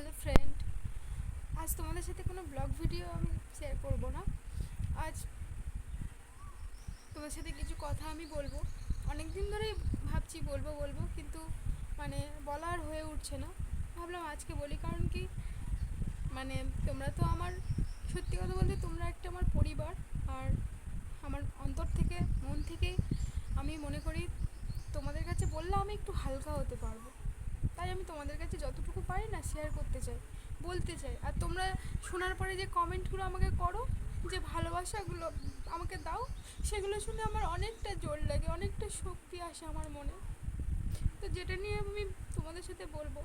Hello friend আজ তোমাদের সাথে কোনো ব্লগ ভিডিও আমি শেয়ার করব না। আজ তোমাদের সাথে কিছু কথা আমি বলব। অনেক দিন ধরেই ভাবছি বলব বলব, কিন্তু মানে বলা আর হয়ে উঠছে না। ভাবলাম আজকে বলি, কারণ কি মানে তোমরা তো আমার, সত্যি কথা বলতে তোমরা একটা আমার পরিবার, আর আমার অন্তর থেকে, মন থেকে আমি মনে করি তোমাদের কাছে বললে আমি একটু হালকা হতে পারব। তাই আমি তোমাদের কাছে যতটুকু পারি না শেয়ার করতে চাই, বলতে চাই। আর তোমরা শোনার পরে যে কমেন্টগুলো আমাকে করো, যে ভালোবাসাগুলো আমাকে দাও, সেগুলো শুনে আমার অনেকটা জোর লাগে, অনেকটা শক্তি আসে আমার মনে। তো যেটা নিয়ে আমি তোমাদের সাথে বলব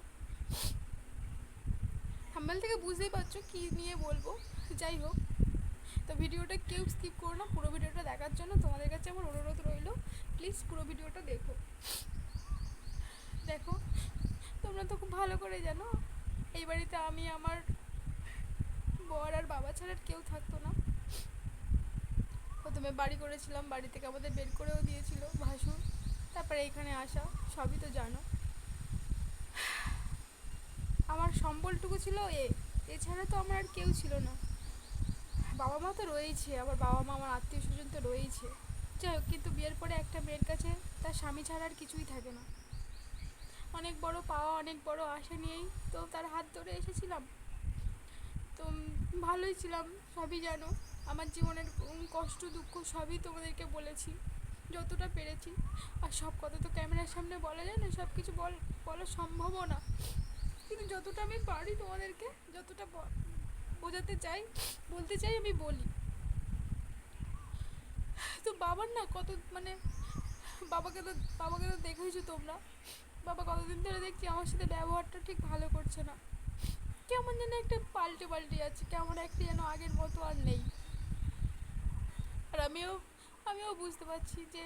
থাম্বেল থেকে বুঝতেই পারছ কী নিয়ে বলব। যাই হোক, তো ভিডিওটা কেউ স্কিপ করো না, পুরো ভিডিওটা দেখার জন্য তোমাদের কাছে আমার অনুরোধ রইল প্লিজ পুরো ভিডিওটা দেখো। দেখো তোমরা তো খুব ভালো করে জানো। এই বাড়িতে আমি, আমার বর আর বাবা ছাড়া কেউ থাকতো না। প্রথমে বাড়ি করেছিলাম, বাড়ি থেকে আমাদের বের করেও দিয়েছিল ভাসুর। তারপরে এখানে আসা, সবই তো জানো। আমার সম্বলটুকু ছিল এ, এছাড়া তো আমার আর কেউ ছিল না। বাবা মা তো রয়েইছে, আবার বাবা মা আমার আত্মীয় স্বজন তো রয়েইছে। যাই হোক, কিন্তু বিয়ের পরে একটা মেয়ের কাছে তার স্বামী ছাড়া আর কিছুই থাকে না। অনেক বড় পাওয়া, অনেক বড় আশা নিয়েই তো তার হাত ধরে এসেছিলাম। তো ভালোই ছিলাম, সবই জানো। আমার জীবনের কষ্ট, দুঃখ সবই তোমাদেরকে বলেছি, যতটা পেরেছি। আর সব কথা তো ক্যামেরার সামনে বলা যায় না সব কিছু বল, বলা সম্ভবও না। কিন্তু যতটা আমি পারি তোমাদেরকে, যতটা বোঝাতে চাই, বলতে চাই আমি বলি। তো বাবার না কত মানে বাবাকে তো বাবাকে তো দেখেইছো তোমরা। বাবা কতদিন ধরে দেখছি আমার সাথে ব্যবহারটা ঠিক ভালো করছে না। কেমন যেন একটা পাল্টে পাল্টে যাচ্ছে, কেমন একটা যেন আগের মতো আর নেই। আর আমিও আমিও বুঝতে পারছি যে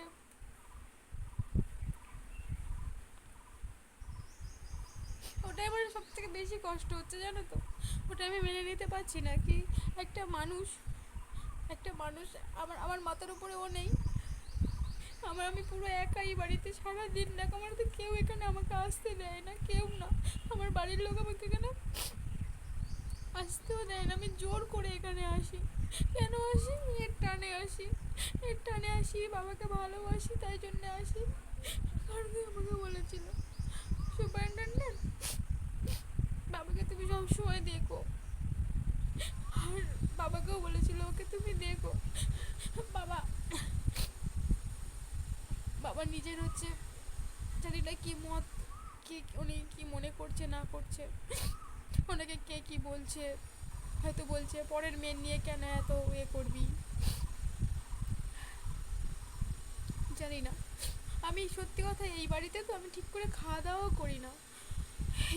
ওটাই আমার সব থেকে বেশি কষ্ট হচ্ছে জানো তো? ওটা আমি মেনে নিতে পারছি না কি একটা মানুষ একটা মানুষ আমার আমার মাথার উপরে ও নেই। আমার আমি পুরো একাই বাড়িতে সারা দিন দেখো, আমার তো কেউ এখানে আমাকে আসতে দেয় না, কেউ না। আমার বাড়ির লোক আমাকে এখানে আসতেও দেয় না? আমি জোর করে এখানে আসি। কেন আসি? এর টানে আসি। এর টানে আসি, বাবাকে ভালোবাসি, তাই জন্য আসি। কারণ আমাকে বলেছিল। সুপারিনটেন্ডেন্ট বাবাকে তুমি সবসময় দেখো আর বাবাকেও বলেছিল ওকে তুমি দেখো বাবা বাবা নিজের হচ্ছে জানি না কি মত, কি, উনি কি মনে করছে, না করছে? ওনাকে কে কি বলছে? হয়তো বলছে, পরের মেয়ে নিয়ে কেন এত ইয়ে করবি? জানি না। আমি সত্যি কথা, এই বাড়িতে তো আমি ঠিক করে খাওয়া দাওয়াও করি না।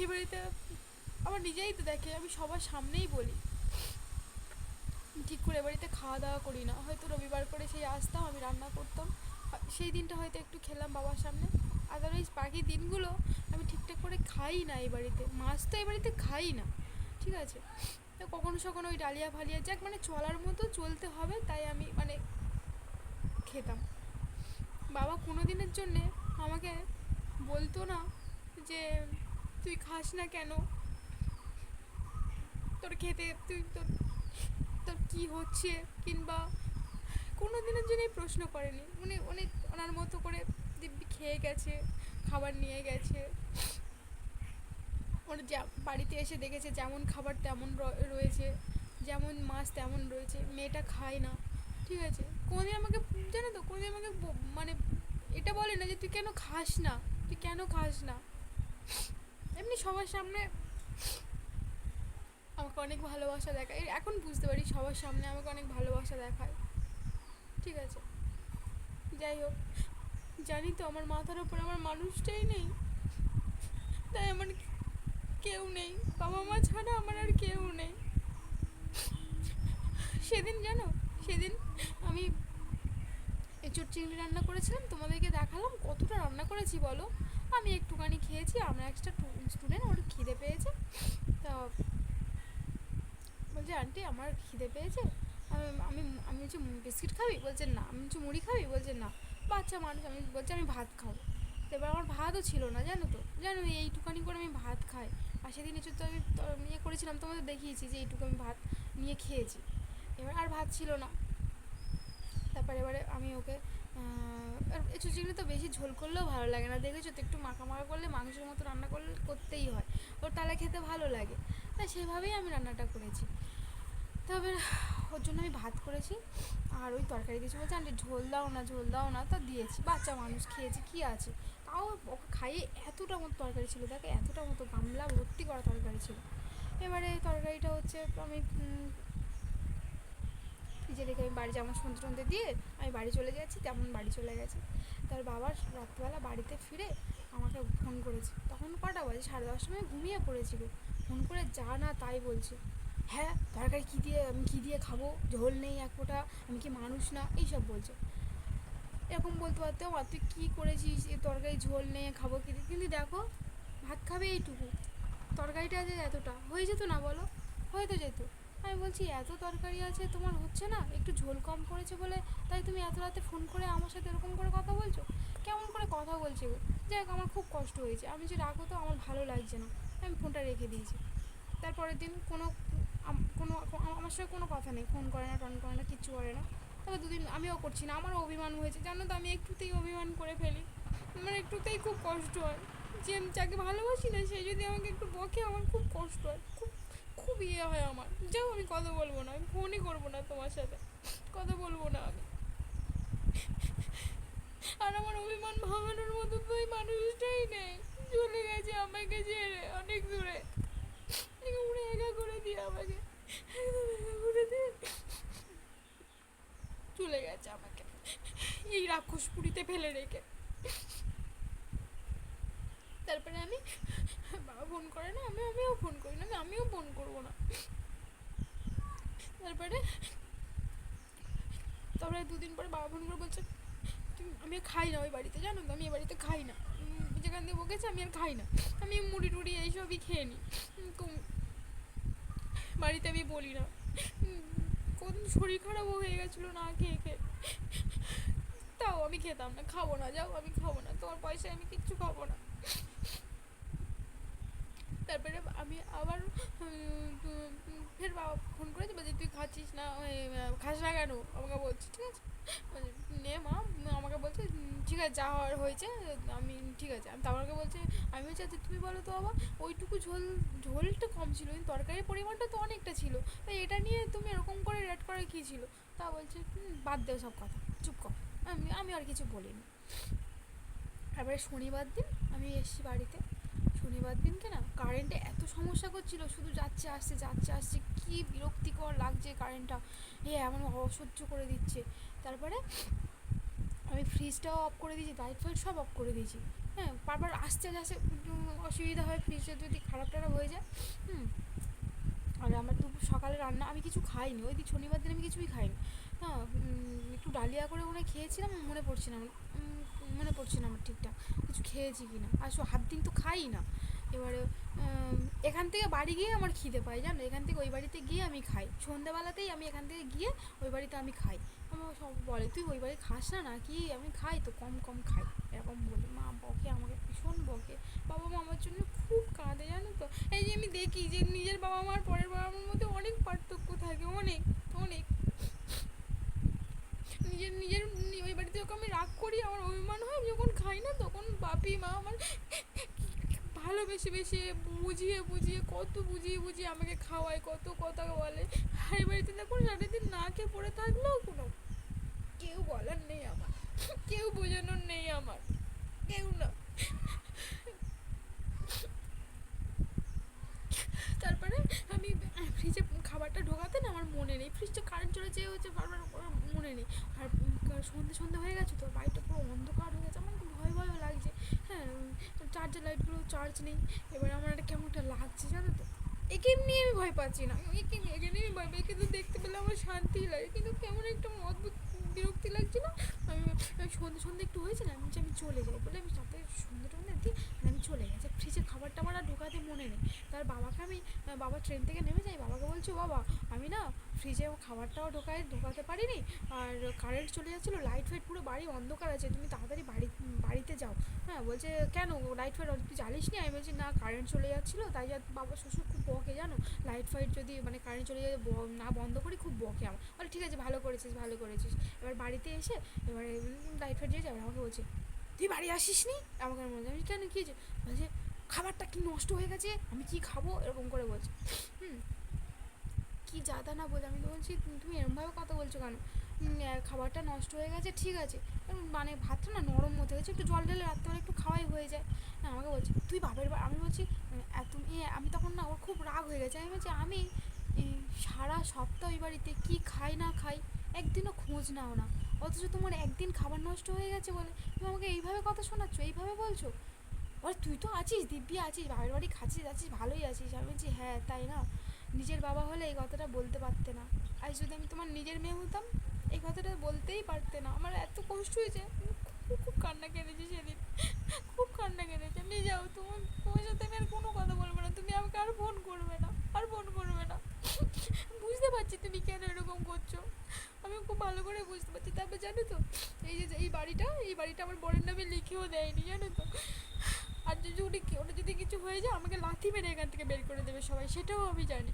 এই বাড়িতে আমার নিজেই তো দেখে, আমি সবার সামনেই বলি। ঠিক করে এ বাড়িতে খাওয়া দাওয়া করি না। হয়তো রবিবার করে সেই আসতাম, আমি রান্না করতাম। সেই দিনটা হয়তো একটু খেলাম বাবার সামনে। আদারওয়াইজ বাকি দিনগুলো আমি ঠিকঠাক করে খাই না এই বাড়িতে। মাছ তো এই বাড়িতে খাই না, ঠিক আছে? তো কখনো সখনো ওই ডালিয়া ফালিয়া যাক মানে চলার মতো চলতে হবে, তাই আমি মানে খেতাম। বাবা কোনো দিনের জন্যে আমাকে বলতো না যে, তুই খাস না কেন? তোর খেতে, তুই তোর তোর কী হচ্ছে? কিংবা কোনো দিনের জন্যই প্রশ্ন করেনি। উনি অনেক ওনার মতো করে খেয়ে গেছে, খাবার নিয়ে গেছে। ওর যা, বাড়িতে এসে দেখেছে যেমন খাবার তেমন রয়েছে, যেমন মাছ তেমন রয়েছে, মেয়েটা খায় না, ঠিক আছে? কোনোদিন আমাকে, জানো তো, কোনোদিন আমাকে মানে এটা বলে না যে তুই কেন খাস না, তুই কেন খাস না? এমনি সবার সামনে আমাকে অনেক ভালোবাসা দেখায়। এখন বুঝতে পারি সবার সামনে আমাকে অনেক ভালোবাসা দেখায়, ঠিক আছে? যাই হোক জানি তো, আমার মাথার ওপর আমার মানুষটাই নেই। তাই আমার কেউ নেই। বাবা মা ছাড়া আমার আর কেউ নেই। সেদিন জানো, সেদিন আমি এঁচোড় চিংড়ি রান্না করেছিলাম, তোমাদেরকে দেখালাম কতটা রান্না করেছি বলো? আমি একটুখানি খেয়েছি, আমরা একটা স্টুডেন্ট ওর খিদে পেয়েছে। তা বলছে, আন্টি, আমার খিদে পেয়েছে? আমি আমি আমি হচ্ছে বিস্কিট খাবি? বলছে, না। আমি হচ্ছে মুড়ি খাবি? বলছে, না। বাচ্চা মানুষ, আমি বলছি আমি ভাত খাব। এবার আমার ভাতও ছিল না, জানো তো? জানো, এইটুখানি করে আমি ভাত খাই। আর সেদিন একটু তো আমি ইয়ে করেছিলাম, তোমাদের দেখিয়েছি যে এইটুকু আমি ভাত নিয়ে খেয়েছি। এবার আর ভাত ছিল না। তারপরে এবারে আমি ওকে একটু চিংড়ি তো বেশি ঝোল করলেও ভালো লাগে না। দেখেছ তো, একটু মাখা মাখা করলে মাংসের মতো রান্না করলে করতেই হয়। ওর তাহলে খেতে ভালো লাগে। তাই সেভাবেই আমি রান্নাটা করেছি। তবে ওর জন্য আমি ভাত করেছি আর ওই তরকারি দিয়েছি বলছে, আন্টি ঝোল দাও না, ঝোল দাও না। তা দিয়েছি। বাচ্চা মানুষ খেয়েছে, কি আছে? তাও ওকে খাইয়ে এতটা মতো তরকারি ছিল, দেখে এতটা মতো গামলা ভর্তি করা তরকারি ছিল। এবারে তরকারিটা হচ্ছে আমি ফ্রিজে রেখে আমি বাড়ি যেমন সন্ধে টন্ধে দিয়ে আমি বাড়ি চলে যাচ্ছি, তেমন বাড়ি চলে গেছে। তার বাবা রাত্রিবেলা বাড়িতে ফিরে আমাকে ফোন করেছে। তখন কটা বাজে? সাড়ে দশটার সময় ঘুমিয়ে পড়েছিল ফোন করে যা না তাই বলছে। হ্যাঁ তরকারি কী দিয়ে, আমি কী দিয়ে খাব? ঝোল নেই এক ফোঁটা, আমি কি মানুষ না? এইসব বলছে। এরকম বলতে পারতো মা তুই কী করেছিস? এই তরকারি ঝোল নেই, খাব কি দিয়ে?" কিন্তু দেখো, ভাত খাবে এইটুকু। তরকারিটা যে এতটা, হয়ে যেত না বলো? হয়ে তো যেত। আমি বলছি, এত তরকারি আছে, তোমার হচ্ছে না? একটু ঝোল কম করেছে বলে, তাই তুমি এত রাতে ফোন করে আমার সাথে এরকম করে কথা বলছো? কেমন করে কথা বলছে যাই হোক, আমার খুব কষ্ট হয়েছে। আমি যে রাখো তো, আমার ভালো লাগছে না। আমি ফোনটা রেখে দিয়েছি। তারপরের দিন কোনো কোনো, আমার সঙ্গে কোনো কথা নেই। ফোন করে না, টন করে না, কিচ্ছু করে না। তবে দুদিন আমিও করছি না, আমারও অভিমান হয়েছে। জানো তো, আমি একটুতেই অভিমান করে ফেলি। আমার একটুতেই খুব কষ্ট হয়। যে আমি যাকে ভালোবাসি না, সে যদি আমাকে একটু বকে, আমার খুব কষ্ট হয়। খুব খুব ইয়ে হয় আমার। যাও, আমি কথা বলব না, আমি ফোনই করব না তোমার সাথে। কথা বলব না আমি। আর আমার অভিমান ভাঙানোর মতো তো ওই মানুষটাই নেই। চলে গেছে আমাকে ছেড়ে, অনেক দূরে। উড়ে একা করে দিয়ে আমাকে। দিয়ে চলে গেছে আমাকে। এই রাক্ষস পুরীতে ফেলে রেখে। তারপরে আমি বাবা ফোন করে না, আমি, আমিও ফোন করি না আমিও ফোন করব না। তারপরে তারপরে দুদিন পরে বাবা ফোন করে বলছে, তুমি, আমি খাই না ওই বাড়িতে, জানো তো? আমি এ বাড়িতে খাই না। যেখান থেকে বকেছে, আমি আর খাই না। আমি মুড়ি টুড়ি এইসবই খেয়ে নিই বাড়িতে আমি বলি না। কোন শরীর খারাপও হয়ে গেছিল না খেয়ে খেয়ে। তাও আমি খেতাম না, খাব না, যাও, আমি খাব না, তোমার পয়সায় আমি কিচ্ছু খাব না। তারপরে আমি আবার ফের বাবা ফোন করেছে, বলছে, তুই খাচ্ছিস না খাস না কেন? আমাকে বলছি, ঠিক আছে। নে মা। আমাকে বলছে ঠিক আছে, যা হওয়ার হয়েছে, আমি, ঠিক আছে। আমি আমাকে বলছে, আমি বলছি আচ্ছা তুমি বলো তো বাবা, ওইটুকু ঝোল, ঝোলটা কম ছিল, কিন্তু তরকারির পরিমাণটা তো অনেকটা ছিল। তাই এটা নিয়ে তুমি এরকম করে রেড করে কী ছিল? তা বলছে বাদ দেও সব কথা, চুপ কর। আমি আমি আর কিছু বলিনি। তারপরে শনিবার দিন আমি এসেছি বাড়িতে। শনিবার দিনকে না কারেন্টে এত সমস্যা করছিল, শুধু যাচ্ছে, আসছে যাচ্ছে, আসছে, কি বিরক্তিকর লাগছে কারেন্টটা এ এমন অসহ্য করে দিচ্ছে। তারপরে আমি ফ্রিজটাও অফ করে দিয়েছি লাইট ফাইট সব অফ করে দিয়েছি। হ্যাঁ বারবার আসতে আসতে অসুবিধা হয় ফ্রিজটা যদি খারাপ টারাপ হয়ে যায়, হুম। আর আমার দুপুর, সকালে রান্না আমি কিছু খাইনি, ওই দিন শনিবার দিন আমি কিছুই খাইনি। হ্যাঁ একটু ডালিয়া করে ওখানে খেয়েছিলাম, মনে পড়ছে না আমার। মনে পড়ছে না আমার ঠিকঠাক। কিছু খেয়েছি কি না আর হাত দিন তো খাই না। এবারে এখান থেকে বাড়ি গিয়ে আমার খিদে পাই জানো? এখান থেকে ওই বাড়িতে গিয়ে আমি খাই। সন্ধ্যাবেলাতেই আমি এখান থেকে গিয়ে ওই বাড়িতে আমি খাই। আমার সব বলে, তুই ওই বাড়ি খাস না নাকি? আমি খাই তো, কম কম খাই। এরকম বলে, মা বকে, আমাকে ভীষণ বকে। বাবা মা আমার জন্য খুব কাঁদে, জানো তো? এই যে আমি দেখি যে নিজের বাবা মার পরের বাবা মার মধ্যে অনেক পার্থক্য থাকে, অনেক অনেক। নিজের নিজের ওই বাড়িতে যখন আমি রাগ করি আমার অভিমান হয় যখন খাই না, তখন বাপি মা আমার ভালোবেসে, বেসে বুঝিয়ে বুঝিয়ে, কত বুঝিয়ে বুঝিয়ে আমাকে খাওয়ায়, কত কথা বলে। আর এই বাড়িতে দেখুন সারাদিন না খেয়ে পড়ে থাকলেও কোনো, কেউ বলার নেই আমার। কেউ বোঝানোর নেই আমার। কেউ না। তারপরে আমি ফ্রিজে খাবারটা ঢোকাতে না আমার মনে নেই। ফ্রিজটা কারেন্ট চলে যেয়ে হচ্ছে বারবার মনে নেই। আর সন্ধে সন্ধে হয়ে গেছে তো বাড়িটা পুরো অন্ধকার হয়ে গেছে। আমার ভয় ভয়ও লাগছে। হ্যাঁ চার্জার লাইটগুলো চার্জ নেই। এবার আমার একটা কেমন একটা লাগছে জানো তো? একে নিয়ে আমি ভয় পাচ্ছি না। একে নিয়ে একে নিয়ে ভয় পাই। কিন্তু দেখতে পেলে আমার শান্তি লাগে। কিন্তু কেমন একটা অদ্ভুত বিরক্তি লাগছিল আমি সন্ধে সন্ধে একটু হয়েছে না, আমি আমি চলে যাই বলে আমি সাথে সন্ধে টন্ধে আমি চলে গেছে। ফ্রিজে খাবার টাবার আর ঢোকাতে মনে নেই। তার বাবাকে আমি বাবা ট্রেন থেকে নেমে যাই বাবাকে বলছি বাবা, আমি না ফ্রিজে খাবারটাও ঢোকাই ঢোকাতে পারিনি। আর কারেন্ট চলে যাচ্ছিল লাইট ফাইট পুরো বাড়ি অন্ধকার আছে। তুমি তাড়াতাড়ি বাড়ি, বাড়িতে যাও। হ্যাঁ বলছে, কেন লাইট ফাইট তুই জ্বালিস নি? আমি বলছি, না কারেন্ট চলে যাচ্ছিল, তাই বাবা শ্বশুর খুব বকে, জানো? লাইট ফাইট যদি মানে কারেন্ট চলে যায় না বন্ধ করি, খুব বকে আমার। বলে, ঠিক আছে, ভালো করেছিস ভালো করেছিস। এবার বাড়িতে এসে, এবারে লাইট ফাইট দিয়ে যাবে আমাকে বলছে তুই বাড়ি আসিস নি আমাকে বলছে আমি কেন কী হয়েছে? বলছে, খাবারটা কি নষ্ট হয়ে গেছে? আমি কি খাব? এরকম করে বলছে। হুম। কি যাতা না বলে আমি তো বলছি, তুমি এরমভাবে কথা বলছো কেন? খাবারটা নষ্ট হয়ে গেছে, ঠিক আছে। মানে ভাতটা না নরম মতো হয়েছে, একটু জল ঢেলে রাত্রেবেলা একটু খাওয়াই হয়ে যায়। হ্যাঁ আমাকে বলছে, তুই বাপের বা আমি বলছি তুমি আমি তখন না ওর খুব রাগ হয়ে গেছে। আমি বলছি, আমি সারা সপ্তাহ ওই বাড়িতে কী খাই না খাই, একদিনও খোঁজ নাও না। অথচ তোমার একদিন খাবার নষ্ট হয়ে গেছে বলে। তুমি আমাকে এইভাবে কথা শোনাচ্ছ, এইভাবে বলছো? আরে তুই তো আছিস, দিব্যি আছিস, বাপের বাড়ি খাচ্ছিস আছিস ভালোই আছিস। আমি বলছি হ্যাঁ তাই না? নিজের বাবা হলে এই কথাটা বলতে পারতে না। আজ যদি আমি তোমার নিজের মেয়ে হতাম, এই কথাটা বলতেই পারতে না। আমার এত কষ্ট হয়েছে। খুব খুব কান্না কেঁদেছি সেদিন। খুব কান্না কেঁদেছি আমি যাও তোমার তোমার সাথে আমি আর কোনো কথা বলব না তুমি আমাকে আর ফোন করবে না আর ফোন করবে না বুঝতে পারছি তুমি কেন এরকম করছ আমি খুব ভালো করে বুঝতে পারছি। তারপর জানো তো, এই যে, এই বাড়িটা এই বাড়িটা আমার বরের নামে লিখেও দেয়নি, জানো তো। আর যদি উনি ওটা যদি কিছু হয়ে যায়, আমাকে লাথি মেরে এখান থেকে বের করে দেবে সবাই, সেটাও আমি জানি।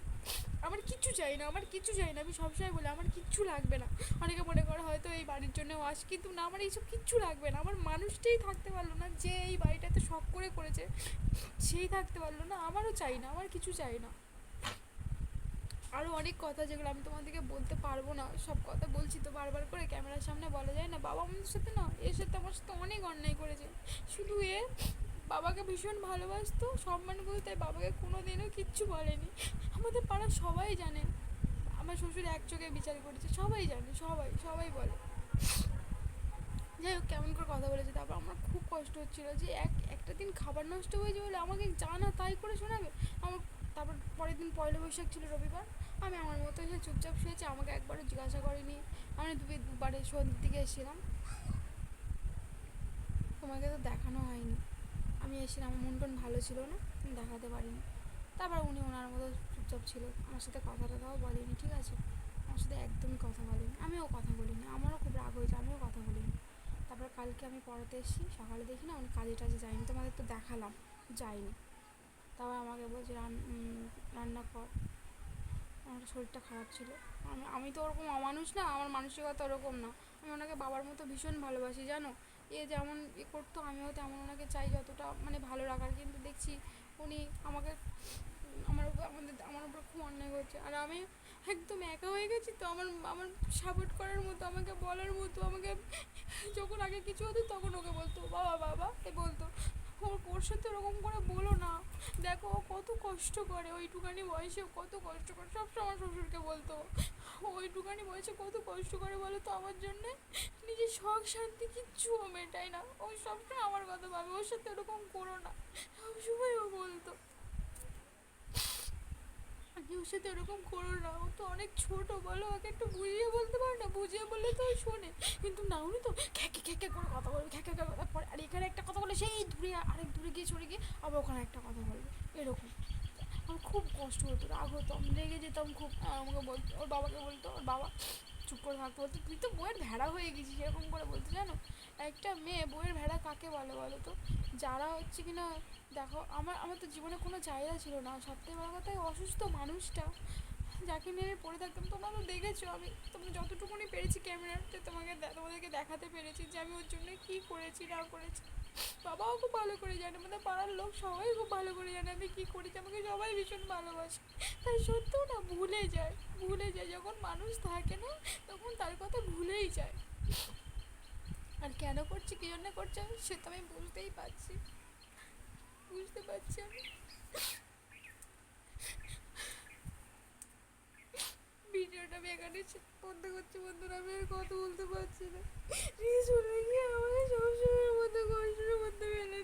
আমার কিচ্ছু চাই না, আমার কিচ্ছু চাই না, আমি সবসময় বলি, আমার কিচ্ছু লাগবে না। অনেকে মনে করে হয়তো এই বাড়ির জন্য আস, কিন্তু না, আমার এইসব কিচ্ছু লাগবে না। আমার মানুষটাই থাকতে পারল না, যে এই বাড়িটাতে শখ করে করেছে, সেই থাকতে পারল না, আমারও চাই না, আমার কিছু চাই না। আরও অনেক কথা যেগুলো আমি তোমাদেরকে বলতে পারব না, সব কথা বলছি তো বারবার করে ক্যামেরার সামনে বলা যায় না। বাবা আমাদের সাথে না, এর সাথে আমার সাথে অনেক অন্যায় করেছে। শুধু এ, বাবাকে ভীষণ ভালোবাসতো, সম্মান করতো, তাই বাবাকে কোনো দিনও কিচ্ছু বলেনি। আমাদের পাড়ার সবাই জানে, আমার শ্বশুর এক চোখে বিচার করেছে, সবাই জানে, সবাই সবাই বলে। যাই হোক, কেমন করে কথা বলেছে, তারপর আমার খুব কষ্ট হচ্ছিল যে এক, একটা দিন খাবার নষ্ট হয়েছে বলে আমাকে জানা তাই করে শোনাবে, আমার তারপর পরের দিন পয়লা বৈশাখ ছিল রবিবার, আমি আমার মতো এসে চুপচাপ শুয়েছি, আমাকে একবারও জিজ্ঞাসা করিনি। আমি দুবে দুবারে সন্ধ্যের দিকে এসেছিলাম। তোমাকে তো দেখানো হয়নি। আমি এসেছিলাম, আমার মন টন ভালো ছিল না দেখাতে পারিনি। তারপর উনি ওনার মতো চুপচাপ ছিল, আমার সাথে কথা টথাও বলেনি, ঠিক আছে? আমার সাথে একদমই কথা বলেনি, আমিও কথা বলিনি, আমারও খুব রাগ হয়েছে, আমিও কথা বলিনি। তারপর কালকে আমি পড়াতে এসেছি, সকালে দেখি না উনি কাজে টাজে যায়নি তোমাদের তো দেখালাম যায়নি তারপর আমাকে বলছে, রান রান্না কর। আমার শরীরটা খারাপ ছিল। আমি আমি তো ওরকম অমানুষ না, আমার মানসিকতা ওরকম না। আমি ওনাকে বাবার মতো ভীষণ ভালোবাসি, জানো? এ যেমন এ করতো, আমিও তেমন ওনাকে চাই যতটা মানে ভালো রাখার। কিন্তু দেখছি উনি আমাকে, আমার উপর, আমাদের, আমার উপর খুব অন্যায় করছে। আর আমি একদম একা হয়ে গেছি তো, আমার আমার সাপোর্ট করার মতো, আমাকে বলার মতো, আমাকে যখন আগে কিছু হতো তখন ওকে বলতো, বাবা বাবা, এ বলতো। ওর ওর সাথে ওরকম করে বলো না। দেখো, ও কত কষ্ট করে, ওইটুকানি বয়সে কত কষ্ট করে সবসময় আমার শ্বশুরকে বলতো। ওইটুকানি বয়সে কত কষ্ট করে বলো তো আমার জন্যে? নিজের শখ শান্তি কিচ্ছু ও মেটায় না। ও সবসময় আমার কথা ভাবে, ওর সাথে ওরকম করো না সবসময় ও বলতো আমি ওর সাথে ওরকম করো না, ও তো অনেক ছোট, বলো ওকে একটু বুঝিয়ে বলতে পারো না, বুঝিয়ে বললে তো শোনে। কিন্তু না, উনি তো খ্যাকে খ্যাঁকে করে কথা বলবে খ্যাঁকে খ্যাঁকে কথা পরে আর এখানে একটা কথা বলে, সেই দূরে আরেক দূরে গিয়ে সরে গিয়ে আবার ওখানে একটা কথা বলবে, এরকম। আমার খুব কষ্ট হতো, রাগ হতো, আমি রেগে যেতাম খুব আর আমাকে বলতো, ওর বাবাকে বলতো, ওর বাবা চুপ করে থাকতে বলতো, তুই তো বইয়ের ভেড়া হয়ে গেছিস এরকম করে বলতো, জানো? একটা মেয়ে বইয়ের ভেড়া কাকে বলে বলো তো? যারা হচ্ছে কি না, দেখো, আমার আমার তো জীবনে কোনো চাহিদা ছিল না। সবথেকে বড় কথা অসুস্থ মানুষটা যাকে নিয়ে পড়ে থাকতাম, তোমরা তো দেখেছ আমি, তোমরা যতটুকুনি পেরেছি ক্যামেরাতে তোমাকে তোমাদেরকে দেখাতে পেরেছি যে আমি ওর জন্য কী করেছি, না করেছি। বাবাও খুব ভালো করে জানে, আমাদের পাড়ার লোক সবাই খুব ভালো করে জানে, আমি কী করেছি, আমাকে সবাই ভীষণ ভালোবাসে। তাই সত্যিও না? ভুলে যায়। ভুলে যায়। যখন মানুষ থাকে না, তখন তার কথা ভুলেই যায়। আর কেন করছি, কী জন্য করছে সে তো আমি বুঝতেই পারছি। বুঝতে পারছি আমি। ভিডিওটা আমি এখানে বন্ধ করছি, বন্ধুরা, আমি আর কথা বলতে পারছি না। প্লিজ বলে গিয়ে আমাকে সবসময়ের মধ্যে কষ্টের মধ্যে ফেলে